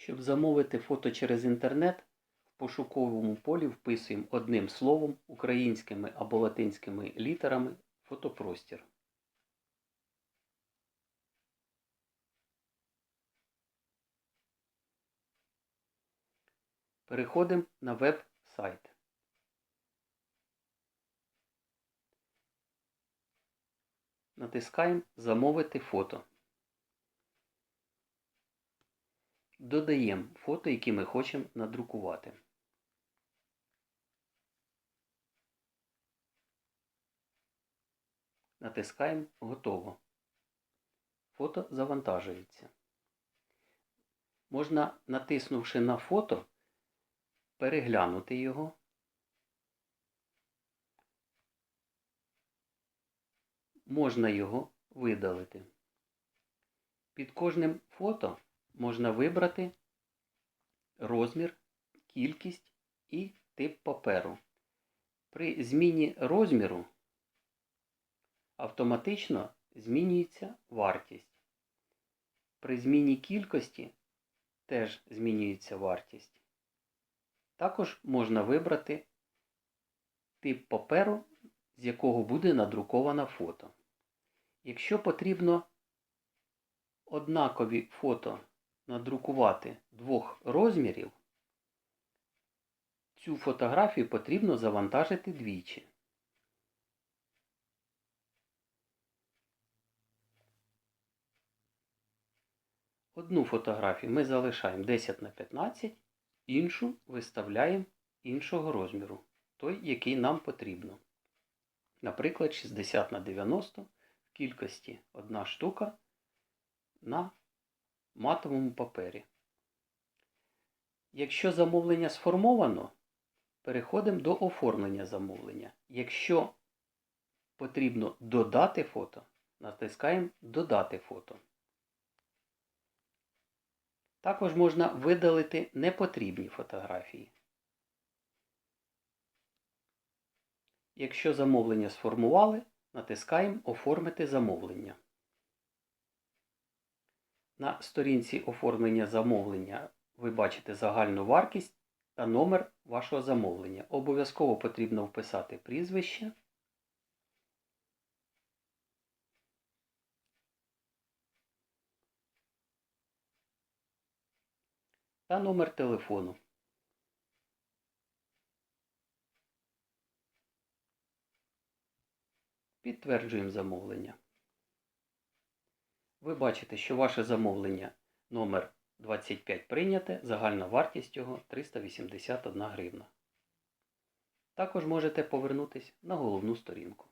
Щоб замовити фото через інтернет, в пошуковому полі вписуємо одним словом, українськими або латинськими літерами фотопростір. Переходимо на веб-сайт. Натискаємо Замовити фото. Додаємо фото, які ми хочемо надрукувати. Натискаємо Готово. Фото завантажується. Можна, натиснувши на фото, переглянути його. Можна його видалити. Під кожним фото можна вибрати розмір, кількість і тип паперу. При зміні розміру автоматично змінюється вартість. При зміні кількості теж змінюється вартість. Також можна вибрати тип паперу, з якого буде надруковано фото. Якщо потрібно однакові фото надрукувати двох розмірів, цю фотографію потрібно завантажити двічі. Одну фотографію ми залишаємо 10 на 15, іншу виставляємо іншого розміру, той, який нам потрібно. Наприклад, 60 на 90 в кількості одна штука на матовому папері. Якщо замовлення сформовано, переходимо до оформлення замовлення. Якщо потрібно додати фото, натискаємо Додати фото. Також можна видалити непотрібні фотографії. Якщо замовлення сформували, натискаємо Оформити замовлення. На сторінці оформлення замовлення ви бачите загальну вартість та номер вашого замовлення. Обов'язково потрібно вписати прізвище. Та номер телефону. Підтверджуємо замовлення. Ви бачите, що ваше замовлення номер 25 прийняте, загальна вартість його 381 гривна. Також можете повернутися на головну сторінку.